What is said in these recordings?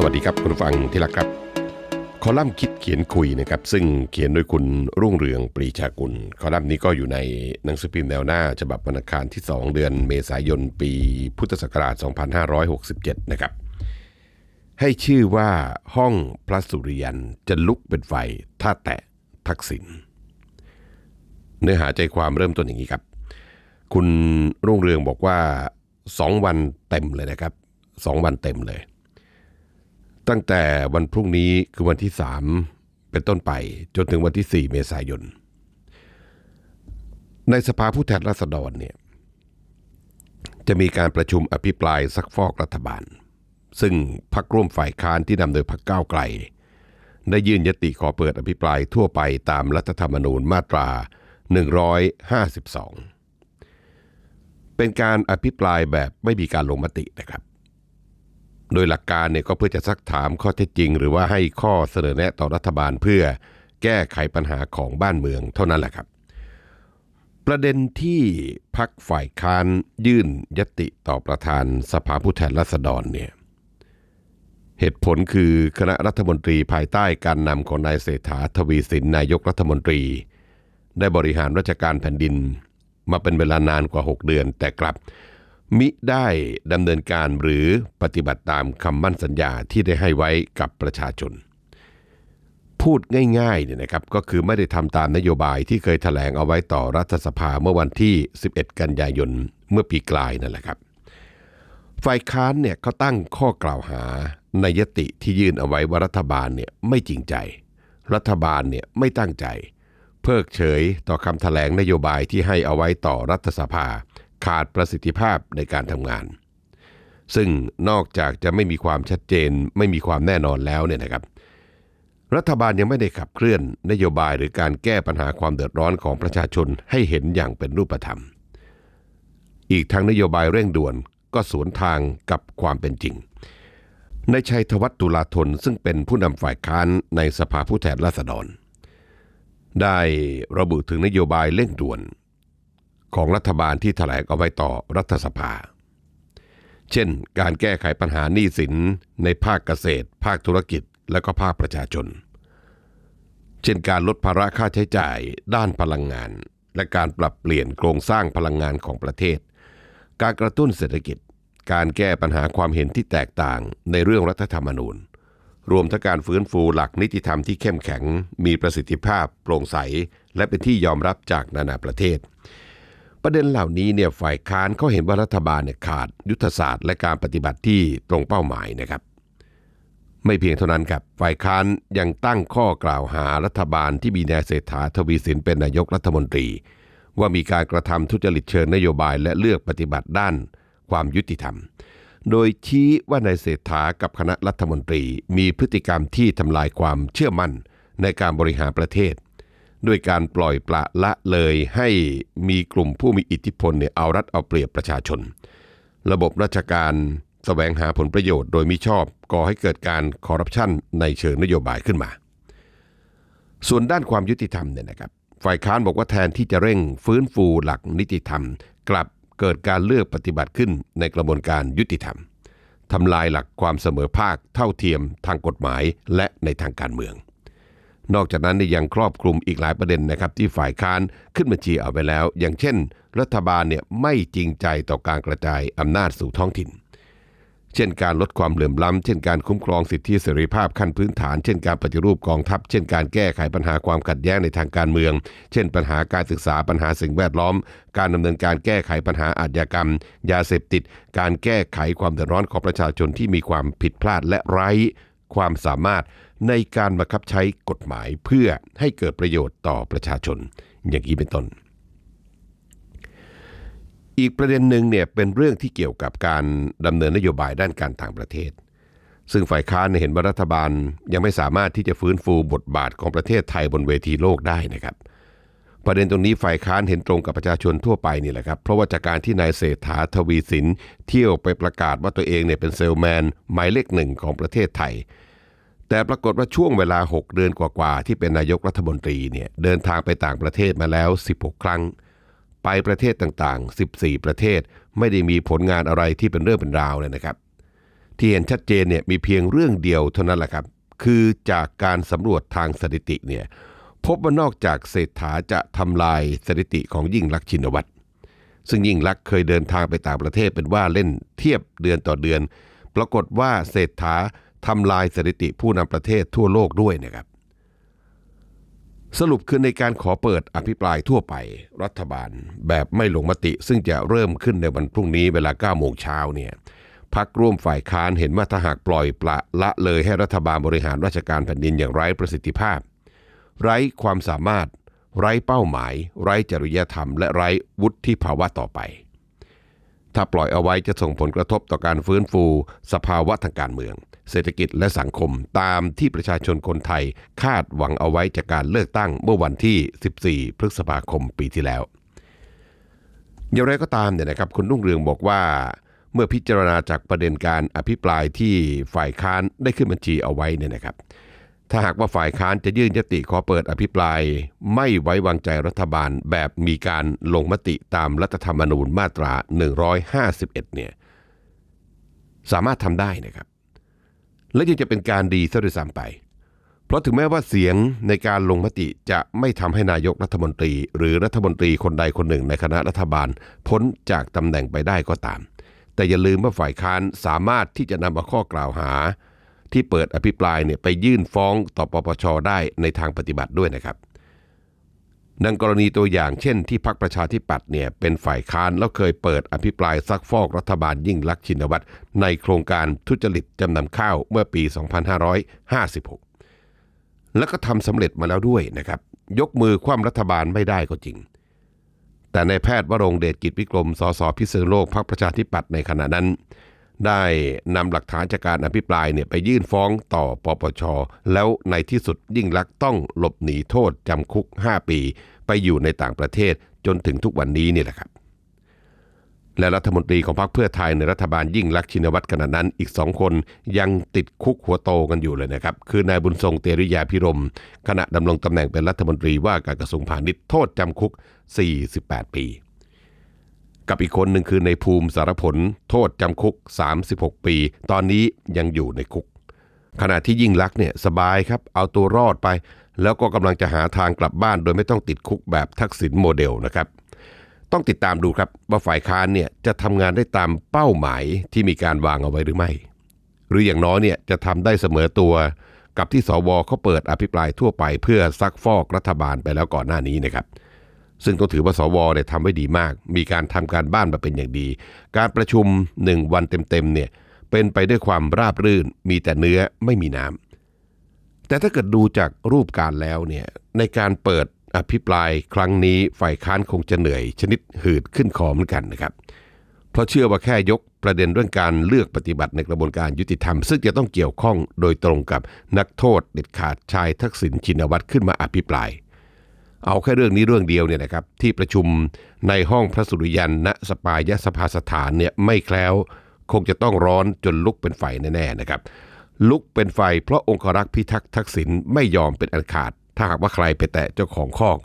สวัสดีครับคุณฟังที่รักครับ คอลัมน์คิดเขียนคุยนะครับ ซึ่งเขียนโดยคุณรุ่งเรืองปรีชากุล คอลัมน์นี้ก็อยู่ในหนังสือพิมพ์แนวหน้า ฉบับวันอังคารที่ 2 เดือนเมษายนปีพุทธศักราช 2567 นะครับ ให้ชื่อว่าห้องพระสุริยันจะลุกเป็นไฟถ้าแตะทักษิณเนื้อหาใจความเริ่มต้นอย่างนี้ครับ คุณรุ่งเรืองบอกว่า 2 วันเต็มเลยนะครับ 2 วันเต็มเลย ตั้งแต่วันพรุ่งนี้คือวันที่ 3 เป็นต้นไปจนถึงวันที่ 4 เมษายน ในสภาผู้แทนราษฎรเนี่ยจะมีการประชุมอภิปรายซักฟอกรัฐบาล ซึ่งพักร่วมฝ่ายค้านที่นำโดยพักก้าวไกล ได้ยื่นยติขอเปิดอภิปรายทั่วไปตามรัฐธรรมนูญมาตรา 152 เป็นการอภิปรายแบบไม่มีการลงมตินะครับ โดยหลักการเนี่ยก็เพื่อจะซักถามข้อเท็จจริง หรือว่าให้ข้อเสนอแนะต่อรัฐบาลเพื่อแก้ไขปัญหาของบ้านเมืองเท่านั้นแหละครับ ประเด็นที่พักฝ่ายค้านยื่นยติต่อประธานสภาผู้แทนราษฎรเนี่ยเหตุผลคือคณะรัฐมนตรีภายใต้การนำของนายเศรษฐาทวีสินนายกรัฐมนตรี ได้บริหารราชการแผ่นดิน มาเป็นเวลานานกว่า 6 เดือน แต่กลับ มิได้ดำเนินการหรือปฏิบัติตามคำมั่นสัญญาที่ได้ให้ไว้กับประชาชน พูดง่ายๆเนี่ยนะครับก็คือไม่ได้ทำตามนโยบายที่เคยแถลงเอาไว้ต่อรัฐสภาเมื่อวันที่ 11 กันยายนเมื่อปีกลายนั่นแหละครับ ฝ่ายค้านเนี่ยเขาตั้งข้อกล่าวหาในยติที่ยื่นเอาไว้ว่ารัฐบาลเนี่ยไม่จริงใจ รัฐบาลเนี่ยไม่ตั้งใจ เพิกเฉยต่อคำแถลงนโยบายที่ให้เอาไว้ต่อรัฐสภา ขาดประสิทธิภาพในการทำงาน ซึ่งนอกจากจะไม่มีความชัดเจน ไม่มีความแน่นอนแล้วเนี่ยนะครับ รัฐบาลยังไม่ได้ขับเคลื่อนนโยบายหรือการแก้ปัญหาความเดือดร้อนของประชาชนให้เห็นอย่างเป็นรูปธรรม อีกทั้งนโยบายเร่งด่วนก็สวนทางกับความเป็นจริงในชัยธวัฒน์ตุลาธนซึ่งเป็นผู้นำฝ่ายค้านในสภาผู้แทนราษฎร ได้ระบุถึงนโยบายเร่งด่วน ของรัฐบาลที่แถลงเอาไว้ต่อรัฐสภา เช่น การแก้ไขปัญหาหนี้สินในภาคเกษตร ภาคธุรกิจ และก็ภาคประชาชน เช่นการลดภาระค่าใช้จ่ายด้านพลังงาน และการปรับเปลี่ยนโครงสร้างพลังงานของประเทศ การกระตุ้นเศรษฐกิจ การแก้ปัญหาความเห็นที่แตกต่างในเรื่องรัฐธรรมนูญ รวมทั้งการฟื้นฟูหลักนิติธรรมที่เข้มแข็ง มีประสิทธิภาพ โปร่งใส และเป็นที่ยอมรับจากนานาประเทศ ประเด็นเหล่านี้เนี่ยฝ่ายค้านเขาเห็นว่ารัฐบาลเนี่ยขาดยุทธศาสตร์และการปฏิบัติที่ตรงเป้าหมายนะครับ ไม่เพียงเท่านั้นครับฝ่ายค้านยังตั้งข้อกล่าวหารัฐบาลที่มีนายเศรษฐาทวีสินเป็นนายกรัฐมนตรี ว่ามีการกระทำทุจริตเชิงนโยบายและเลือกปฏิบัติด้านความยุติธรรม โดยชี้ว่านายเศรษฐากับคณะรัฐมนตรี มีพฤติกรรมที่ทำลายความเชื่อมั่นในการบริหารประเทศ ด้วยการปล่อยปละละเลยให้มีกลุ่มผู้มีอิทธิพลเนี่ยเอารัดเอาเปรียบประชาชน ระบบราชการแสวงหาผลประโยชน์โดยมิชอบก่อให้เกิดการคอร์รัปชันในเชิงนโยบายขึ้นมา ส่วนด้านความยุติธรรมเนี่ยนะครับ ฝ่ายค้านบอกว่าแทนที่จะเร่งฟื้นฟูหลักนิติธรรม กลับเกิดการเลือกปฏิบัติขึ้นในกระบวนการยุติธรรมทำลายหลักความเสมอภาคเท่าเทียมทางกฎหมายและในทางการเมือง นอกจากนั้นยังครอบคลุมอีกหลายประเด็นนะครับที่ฝ่ายค้านขึ้นบัญชีเอาไปแล้ว อย่างเช่น รัฐบาลเนี่ยไม่จริงใจต่อการกระจายอำนาจสู่ท้องถิ่น เช่นการลดความเหลื่อมล้ำ เช่นการคุ้มครองสิทธิเสรีภาพขั้นพื้นฐาน เช่นการปฏิรูปกองทัพ เช่นการแก้ไขปัญหาความขัดแย้งในทางการเมือง เช่น ปัญหาการศึกษาปัญหาสิ่งแวดล้อม การดำเนินการแก้ไขปัญหาอาชญากรรม ยาเสพติด การแก้ไขความเดือดร้อนของประชาชนที่มีความผิดพลาดและไร้ ความสามารถในการบังคับใช้กฎหมายเพื่อให้เกิดประโยชน์ต่อประชาชน อย่างนี้เป็นต้น อีกประเด็นหนึ่งเนี่ยเป็นเรื่องที่เกี่ยวกับการดำเนินนโยบายด้านการต่างประเทศ ซึ่งฝ่ายค้านเห็นว่ารัฐบาลยังไม่สามารถที่จะฟื้นฟูบทบาทของประเทศไทยบนเวทีโลกได้นะครับ ประเด็นตรงนี้ฝ่ายค้านเห็นตรงกับประชาชนทั่วไปนี่แหละครับ เพราะว่าจากการที่นายเศรษฐาทวีสินเที่ยวไปประกาศว่าตัวเองเนี่ยเป็นเซลแมนหมายเลขหนึ่งของประเทศไทย แต่ปรากฏว่าช่วงเวลา 6 เดือนกว่าๆที่เป็นนายกรัฐมนตรีเนี่ยเดินทางไปต่างประเทศมาแล้ว 16 ครั้ง ไปประเทศต่างๆ 14 ประเทศไม่ได้มีผลงานอะไรที่เป็นเรื่องเป็นราวเลยนะครับ ที่เห็นชัดเจนเนี่ยมีเพียงเรื่องเดียวเท่านั้นแหละครับ คือจากการสำรวจทางสถิติเนี่ย พบว่านอกจากเศรษฐาจะทำลายสถิติของยิ่งลักษณ์ชินวัตรซึ่งยิ่งลักษณ์เคยเดินทางไปต่างประเทศเป็นว่าเล่นเทียบเดือนต่อเดือน ปรากฏว่าเศรษฐาทำลายสถิติผู้นำประเทศทั่วโลกด้วยนะครับ สรุปคือในการขอเปิดอภิปรายทั่วไปรัฐบาล แบบไม่ลงมติ ซึ่งจะเริ่มขึ้นในวันพรุ่งนี้เวลา9โมงเช้าเนี่ยพักร่วมฝ่ายค้านเห็นว่าถ้าหากปล่อยปละละเลยให้รัฐบาลบริหารราชการแผ่นดินอย่างไร้ประสิทธิภาพ ไร้ความสามารถ ไร้เป้าหมาย ไร้จริยธรรม และไร้วุฒิภาวะต่อไป ถ้าปล่อยเอาไว้จะส่งผลกระทบต่อการฟื้นฟู สภาวะทางการเมือง เศรษฐกิจและสังคมตามที่ประชาชนคนไทยคาดหวังเอาไว้จากการเลือกตั้งเมื่อวันที่ 14 พฤษภาคมปีที่แล้วอย่างไรก็ตามเนี่ยนะครับคุณรุ่งเรืองบอกว่า เมื่อพิจารณาจากประเด็นการอภิปรายที่ฝ่ายค้านได้ขึ้นบัญชีเอาไว้เนี่ยนะครับ ถ้าหากว่าฝ่ายค้านจะยื่นยติขอเปิดอภิปราย ไม่ไว้วางใจรัฐบาลแบบมีการลงมติตามรัฐธรรมนูญมาตรา 151 เนี่ยสามารถทำได้นะครับ และยังจะเป็นการดีซะด้วยซ้ำไป เพราะถึงแม้ว่าเสียงในการลงมติจะไม่ทำให้นายกรัฐมนตรี หรือรัฐมนตรีคนใดคนหนึ่งในคณะรัฐบาลพ้นจากตำแหน่งไปได้ก็ตาม แต่อย่าลืมว่าฝ่ายค้านสามารถที่จะนำมาข้อกล่าวหา ที่เปิดอภิปรายเนี่ยไปยื่นฟ้องต่อปปชได้ในทางปฏิบัติด้วยนะครับ ดังกรณีตัวอย่างเช่นที่พรรคประชาธิปัตย์เนี่ยเป็นฝ่ายค้านแล้วเคยเปิดอภิปรายซักฟอกรัฐบาลยิ่งลักษณ์ชินวัตรในโครงการทุจริตจำนำข้าวเมื่อปี 2556 แล้วก็ทำสำเร็จมาแล้วด้วยนะครับ ยกมือคว่ำรัฐบาลไม่ได้ก็จริง แต่ในายแพทย์วรงเดชกิจวิกรมสสพิษณุโลกพรรคประชาธิปัตย์ในขณะนั้น ได้นำหลักฐานจากการอภิปรายเนี่ยไปยื่นฟ้องต่อปปช แล้วในที่สุดยิ่งลักษณ์ต้องหลบหนีโทษจำคุก 5 ปี ไปอยู่ในต่างประเทศจนถึงทุกวันนี้นี่แหละครับ และรัฐมนตรีของพรรคเพื่อไทยในรัฐบาลยิ่งลักษณ์ชินวัตรขณะนั้นอีกสองคนยังติดคุกหัวโตกันอยู่เลยนะครับ คือนายบุญทรงเตริยาพิรม ขณะดำรงตำแหน่งเป็นรัฐมนตรีว่าการกระทรวงพาณิชย์โทษจำคุก 48 ปี กับอีกคนหนึ่งคือในภูมิสารผลโทษจำคุก 36 ปี ตอนนี้ยังอยู่ในคุก ขณะที่ยิ่งลักษณ์เนี่ยสบายครับ เอาตัวรอดไป แล้วก็กำลังจะหาทางกลับบ้านโดยไม่ต้องติดคุกแบบทักษิณโมเดลนะครับ ต้องติดตามดูครับว่าฝ่ายค้านเนี่ยจะทำงานได้ตามเป้าหมายที่มีการวางเอาไว้หรือไม่ หรืออย่างน้อยเนี่ยจะทำได้เสมอตัวกับที่สวเขาเปิดอภิปรายทั่วไปเพื่อซักฟอกรัฐบาลไปแล้วก่อนหน้านี้นะครับ ซึ่งต้องถือว่าสวเนี่ยทำไว้ดีมาก มีการทำการบ้านมาเป็นอย่างดี การประชุมหนึ่งวันเต็มๆเนี่ยเป็นไปด้วยความราบรื่น มีแต่เนื้อไม่มีน้ำแต่ถ้าเกิดดูจากรูปการแล้วเนี่ยในการเปิดอภิปรายครั้งนี้ฝ่ายค้านคงจะเหนื่อย ชนิดหืดขึ้นคอเหมือนกันนะครับ เพราะเชื่อว่าแค่ยกประเด็นเรื่องการเลือกปฏิบัติในกระบวนการยุติธรรม ซึ่งจะต้องเกี่ยวข้องโดยตรงกับนักโทษเด็ดขาดชายทักษิณชินวัตรขึ้นมาอภิปราย เอาแค่เรื่องนี้เรื่องเดียวเนี่ยนะครับที่ประชุมในห้องพระสุริยันณสปายสภาสถานเนี่ยไม่แคล้วคงจะต้องร้อนจนลุกเป็นไฟแน่ๆนะครับ ลุกเป็นไฟเพราะองครักษ์พิทักษ์ทักษิณไม่ยอมเป็นอันขาด ถ้าหากว่าใครไปแตะเจ้าของคอก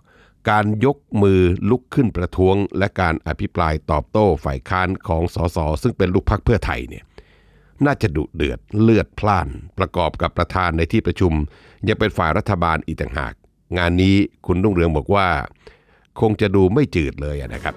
การยกมือลุกขึ้นประท้วง และการอภิปรายตอบโต้ฝ่ายค้านของสสซึ่งเป็นลูกพักเพื่อไทยเนี่ยน่าจะดุเดือดเลือดพล่าน ประกอบกับประธานในที่ประชุม ยังเป็นฝ่ายรัฐบาลอีกต่างหาก งานนี้คุณรุ่งเรืองบอกว่า คงจะดูไม่จืดเลยนะครับ